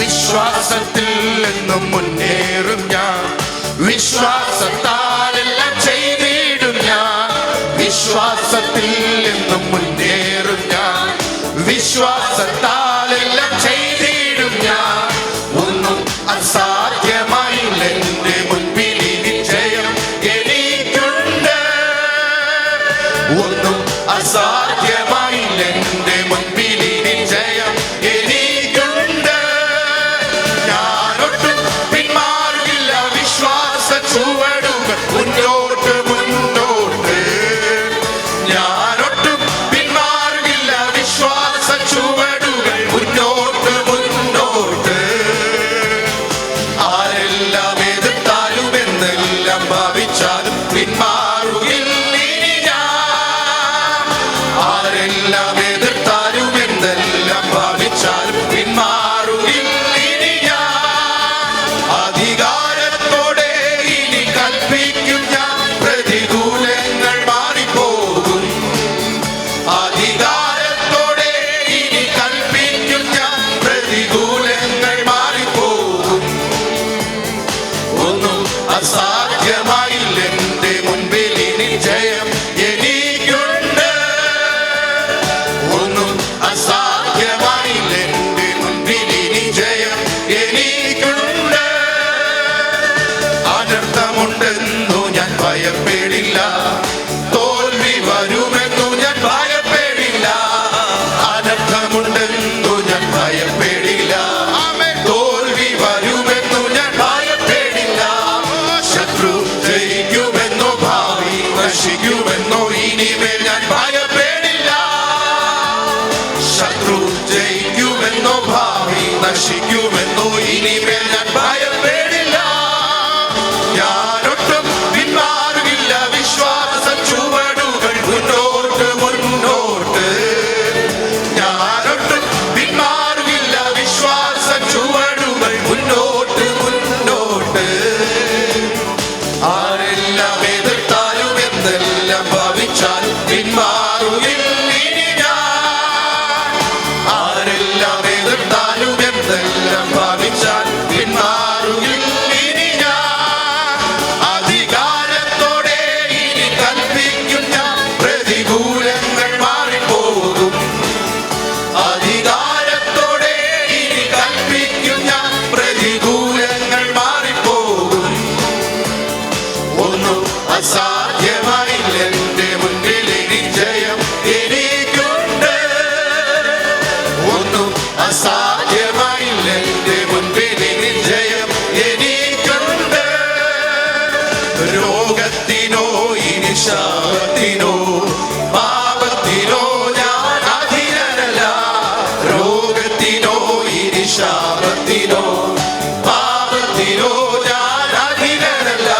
വിശ്വാസത്തിൽ നിന്നും മുന്നേറും ഞാൻ. വിശ്വാസത്താലെല്ലാം ചെയ്തിടും ഞാൻ. വിശ്വാസത്തിൽ നിന്നും മുന്നേറും ഞാൻ. വിശ്വാസത്താലെല്ലാം ചെയ്തിടും ഞാൻ. ഒന്നും അസാധ്യമായില്ല എന്റെ മുൻപിൽ നിശ്ചയം എനിക്കുണ്ട്. ഒന്നും അസാധ്യ ശാപത്തിലോ പാപത്തിലോ ഞാനധികനല്ല.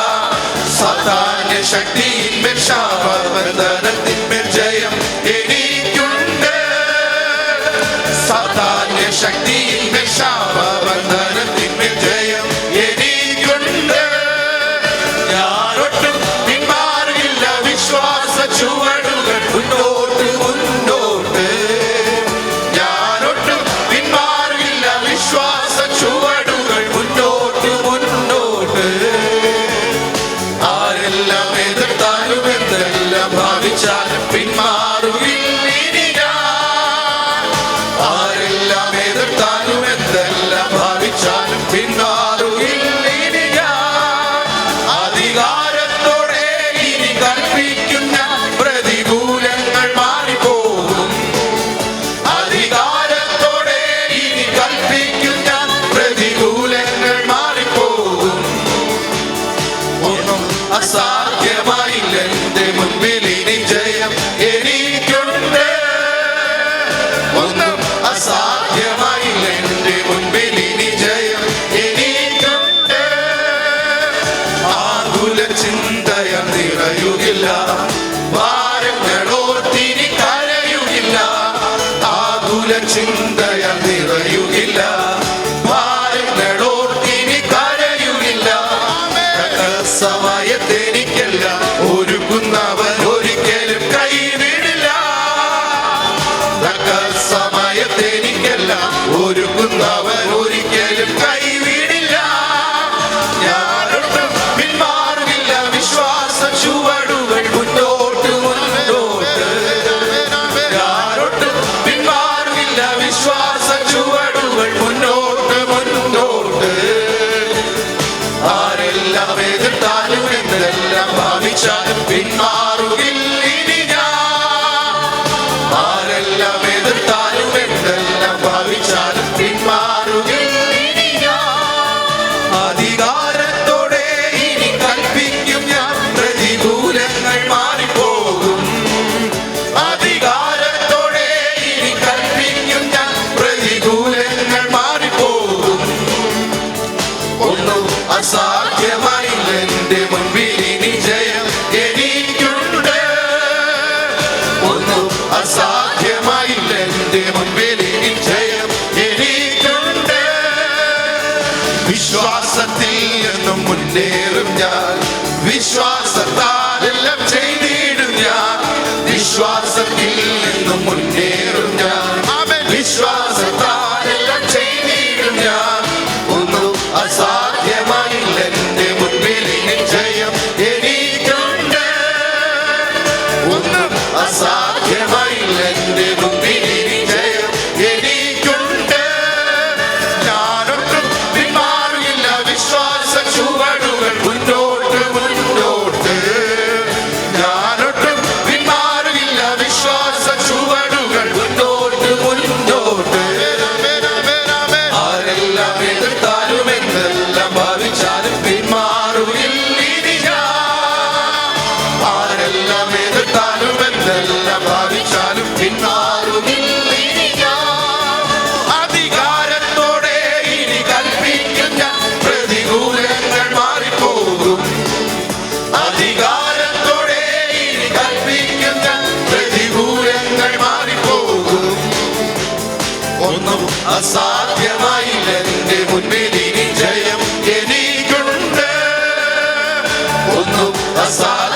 സാധാരണ ശക്തിയിന്മേൽ ശാപവർദ്ധനത്തിന്മേൽ ജയം എനിക്കുണ്ട്. സാധാരണ ശക്തിയിന്മേൽ ശാപ ഒന്നും വിശ്വാസത്തിൽ മുന്നേറും ഞാൻ. വിശ്വാസത്താലെല്ലാം ഞാൻ. വിശ്വാസത്തിൽ മുന്നേറും ഞാൻ. വിശ്വാസത്താൽ ഒന്നും അസാധ്യമായില്ല. നിന്റെ മുൻപിൽ ഇനി ജയം എനിക്കുണ്ട്. ഒന്നും അസാധ്യ